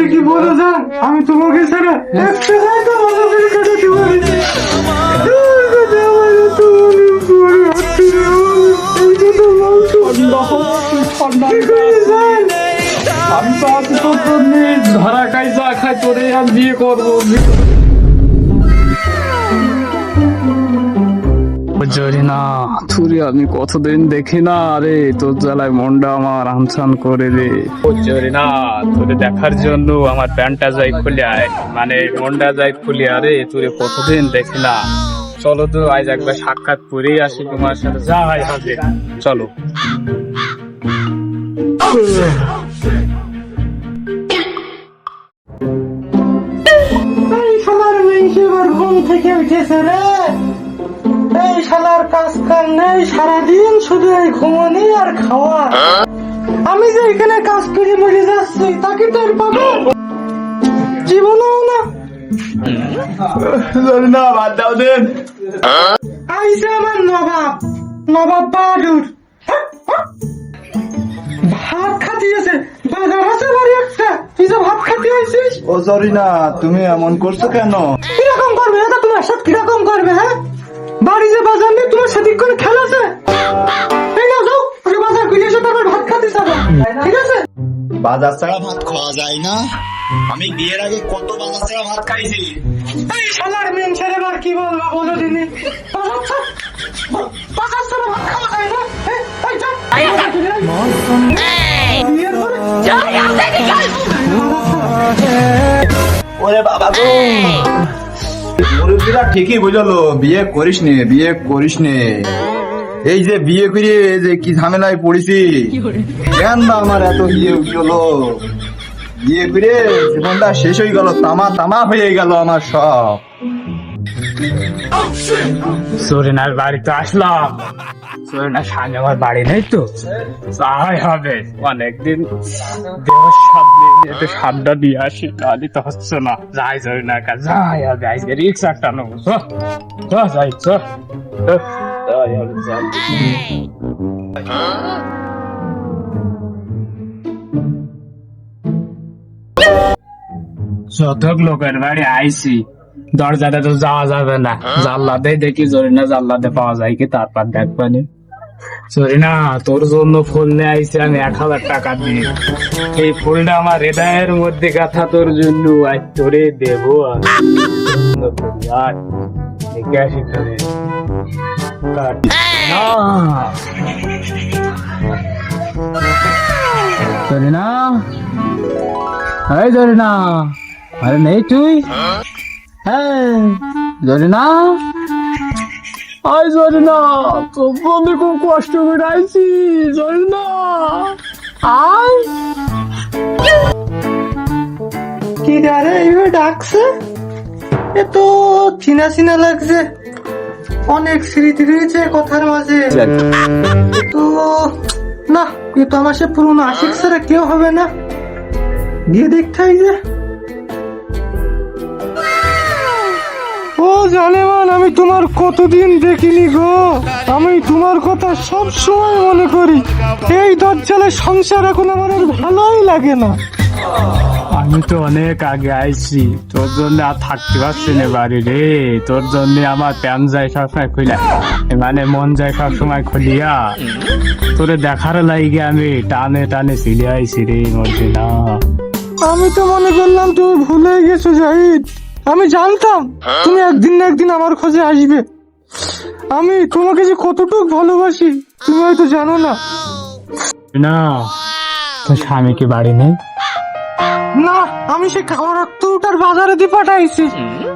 যে কি বলে যা আমি তোমাকে ছাড়া একটা হয়তো ভালো করে কাটাতে পারি? আমি তো আছি তোর জন্য ধরা খাই যা খাই তোরে আমি বিয়ে করব জরি না তুই আমি কতদিন দেখি না রে তোর জ্বালায় মনটা আমার আমছান করে রে জরি না তোরে দেখার জন্য আমার প্যান্টটা যাই খুলে আয়। মানে মনটা যাই খুলে আরে তোরে কতদিন দেখি না। চলো তো আজ একবার সাক্ষাৎ করেই আসি তোমার সাথে। যা হয় হবে চলো। মেয়ে ঘুম থেকে উঠেছে রে। এই শালার কাজ কাম নেই সারাদিন শুধু এই ঘুমানি আর খাওয়া। আমি যে এখানে কাজ করে মরে যাচ্ছি তাকে তোর পাবো। জীবনেও না। না বাদ দাও দেন। আইসে আমার নবাব নবাব বাহাদুর। ভাত খাতিয়েছে বাজার আছে বাড়ি একটা। তুই যে ভাত ও সরি না তুমি এমন করছ কেন? কীরকম করবে? এটা তোমার সাথে কীরকম করবে হ্যাঁ? বাড়ি যে বাজার নেই তোমার সাথে কোনো খেলা আছে। এই যাও বাজার ঘুরে এসে তারপর ভাত খাতে যাব। ঠিক আছে? বাজার ছাড়া ভাত খাওয়া যায় না। আমি বিয়ের আগে কত বাজার ছাড়া ভাত খাইছি। এই শালার মেন ছেড়ে এবার কি বলব বলো দিনি। বাজার ছাড়া ভাত খাওয়া যায় না। এই, এই, বিয়ের পরে ওরে বাবা গো। মুরব্বীরা ঠিকই বুঝলো বিয়ে করিস নে বিয়ে করিস নে এই যে বিয়ে করে এই যে কি ঝামেলায় পড়েছি। কেন না আমার এত বিয়ে উঠল বিয়ে করে জীবনটা শেষ হয়ে গেল তামা তামা হয়ে গেল আমার সব। সরিনার বাড়িতে আসলাম। সরিনার সামনে আমার বাড়ি নেই তো। তাই হবে। অনেকদিন দেহ তো আসি তো হচ্ছে না। যাই সরিনার কাছে, যাই হবে, আজকে নেব। লোকের বাড়ি আইসি দরজাতে তো যাওয়া যাবে না। জানলাতে দেখি জরিনা জানলাতে পাওয়া যায় কি তারপর দেখবানি জরিনা তোর জন্য ফুল নিয়ে আইসি আমি এক হাজার টাকা দিয়ে। এই ফুলটা আমার হৃদয়ের মধ্যে গাথা তোর জন্য আজ তোরে দেবো আর দেখে আসি তোরে না। জরিনা। এই জরিনা। আরে নেই তুই? হ্যাঁ জরিনা? আই জরিনা তোর আমি খুব কষ্ট করে আইছি জরিনা। আয়। কি রে এইভাবে ডাকছে? এ তো চিনা চিনা লাগছে। অনেক স্মৃতি রয়েছে কথার মাঝে। তো না এ তো আমার সে পুরনো আশিক ছাড়া কেউ হবে না। গিয়ে দেখতে হয় যে। ও জানেমান আমি তোমার কতদিন দেখিনি গো? আমি তোমার কথা সব সময় মনে করি। এই দরজালে সংসার এখন আমার ভালোই লাগে না। আমি তো অনেক আগে আইছি। তোর জন্য আর থাকতে পারছি না বাড়ি রে। তোর জন্য আমার প্যান যায় সবসময় খুলে মানে মন যায় সবসময় খুলিয়া। তোরে দেখার লাগে আমি টানে টানে ফিরে আইছি রে মরছি না। আমি তো মনে করলাম তুমি ভুলে গেছো জাহিদ। আমি জানতাম তুমি একদিন না একদিন আমার খোঁজে আসবে। আমি তোমাকে যে কতটুকু ভালোবাসি তুমি হয়তো জানো না। না তোর স্বামী কি বাড়ি নেই? না আমি সে খাওয়ার রক্তটার বাজারে দিয়ে পাঠাইছি।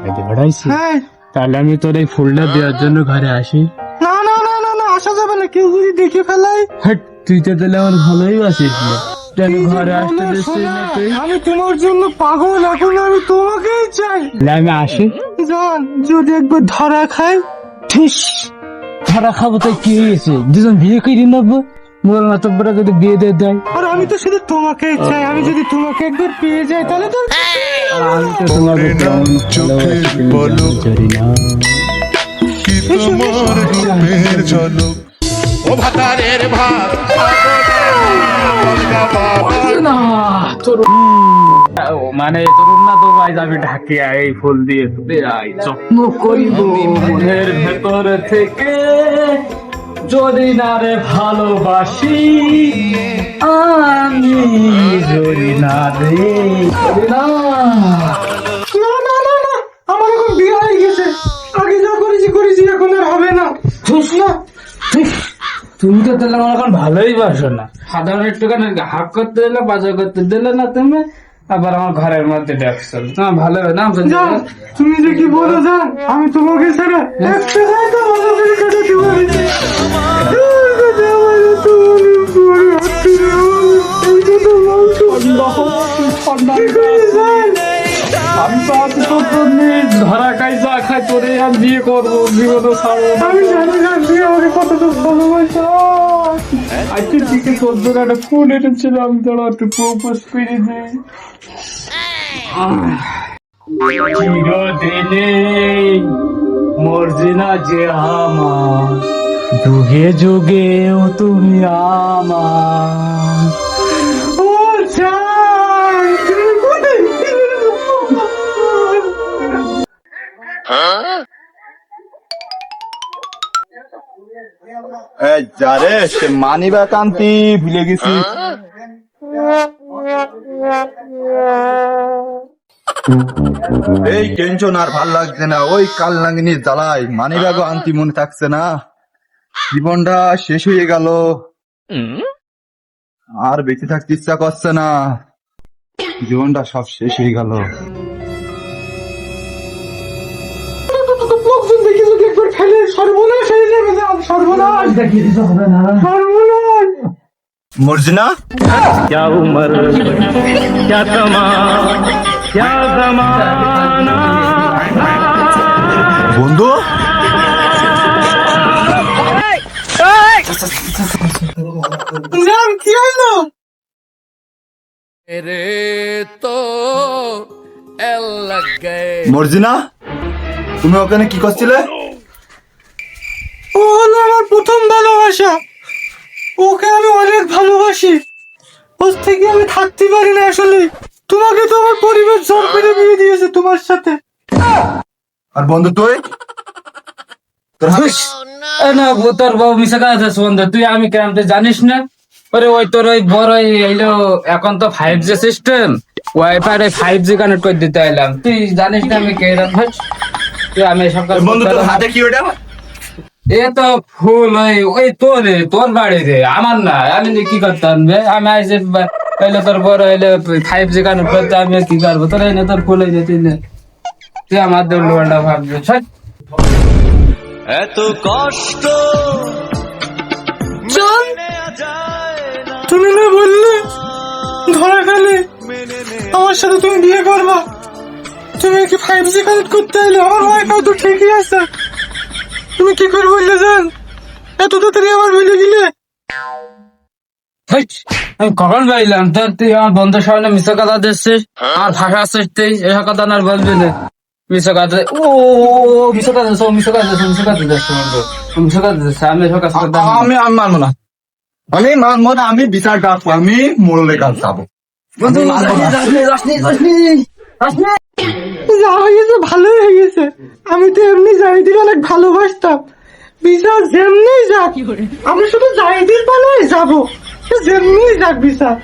বাড়িতে পাঠাইছি? হ্যাঁ। তাহলে আমি তোর এই ফুলটা দেওয়ার জন্য ঘরে আসি। না না না না না আসা যাবে না কেউ যদি দেখে ফেলাই হেট, তুই তো তাহলে আমার ভালোই আছিস না আমি ঘরে আসতে দিচ্ছি না তুই আমি তোমার জন্য পাগল এখন আমি তোমাকেই চাই। আমি আসি। জান যদি একবার ধরা খাই ঠিস। ধরা খাব তো কি হয়েছে? দুজন বিয়ে করে নেব? মোল মাতব্বরা যদি বিয়ে দিয়ে দেয় আর আমি তো শুধু তোমাকেই চাই। আমি যদি তোমাকে একবার পেয়ে যাই তাহলে তো আমি তোমাকে না। কি তোমার ঝলক? ও ভাতারের ভাত মানে তোর না তো ভাই যাবি ঢাকিয়া এই ফুল দিয়ে যত্ন করিব মনের ভেতর থেকে যদি না রে ভালোবাসি, আমি যদি না রে না আমার এখন বিয়ে হয়ে গেছে। আগে যা করেছি করেছি, এখন আর হবে না। ধুস না। তুমি তো তাহলে আমার এখন ভালোই বাসো না। সাধারণ একটুখানি হাক করতে দিলে বাজার করতে দিলে না তুমি আবার আমার ঘরের মধ্যে ডাকছো না ভালো না জান তুমি যে কি বলো জান আমি তোমাকে ছাড়া একটা তোরে আমি বিয়ে করব বিগত ছাড়বো আমি জানি না তুই আমাকে কতটা ভালোবাসো। আজকে দিকে তোর জন্য একটা তোর প্রপোজ করে চিরদিনে মর্জিনা যে আমার। যুগে যুগেও তুমি আমার। এই যা সে মানি বা কান্তি ভুলে গেছি। এই টেনশন আর ভালো লাগছে না, ওই কাল নাগিনি জ্বালাই মানি ব্যাগও আনতি মনে থাকছে না। জীবনটা শেষ হয়ে গেল। আর বেঁচে থাকতে ইচ্ছা করছে না। জীবনটা সব শেষ হয়ে গেল। একবার ফেলে সর্বনাশ হয়ে যাবে জান সর্বনাশ সর্বনাশ মর্জিনা क्या उम्र क्या तमा क्या जमाना বন্ধু জান কি হলো মর্জিনা তুমি ওখানে কি করছিলে ও হলো আমার প্রথম ভালোবাসা। ওকে আমি অনেক ভালোবাসি। ওর থেকে আমি থাকতে পারি না আসলে। তোমাকে তো আমার পরিবার জোর করে বিয়ে দিয়েছে তোমার সাথে। আর বন্ধু তুই? তোর হাতে- না ও তোর বউ মিশে কাজ আছে বন্ধু। তুই আমি কেন তুই জানিস না? ওরে ওই তোর ওই বড় এই এইলো এখন তো five G system wifi five G connect করে দিতে এলাম তুই জানিস না আমি কে তুই আমি সব বন্ধু তোর হাতে কি ওটা এ তো ফুল ওই ওই তোর রে, তোর বাড়ি রে আমার না। আমি কি করতাম আমি আইসে এলে তোর বড় এলে ফাইভ জি কানেক্ট করতে আমি কি করব? তোর এনে তোর ফুল এনে তুই নে। তুই আমার দৌড় লোয়াটা ভাববে ছাড়। জান তুমি না বললে ধরা গেলে আমার সাথে তুমি বিয়ে করবা। তুমি কি ফাইভ জি কানেক্ট করতে এলে আমার ওয়াইফাই তো ঠিকই আছে। তুমি কি করে বললে জান? এত তাড়াতাড়ি আমার মিলে গেলে আমি কখন পাইলাম তোর তুই আমার বন্ধুর সামনে মিশে কথা দিচ্ছিস? আর ভাষা আসছিস তুই? এসব কথা আর বলবি না। মিশে কথা ও মিশে কথা দিচ্ছ মিশে কথা দিচ্ছ মিশে কথা দিচ্ছ বন্ধু। মিশে কথা দিচ্ছে আমি এসব কাজ আমি আমি মানবো না। আমি মানবো না আমি বিচার ডাকবো আমি মোড়লে কাজ যাব না। যা হয়েছে ভালোই হয়ে গেছে আমি তো এমনি জাহিদির অনেক ভালোবাসতাম। বিশাল যেমনি যাক আমি শুধু জাহিদির পালায় যাব। যেমনি যাক বিশাল।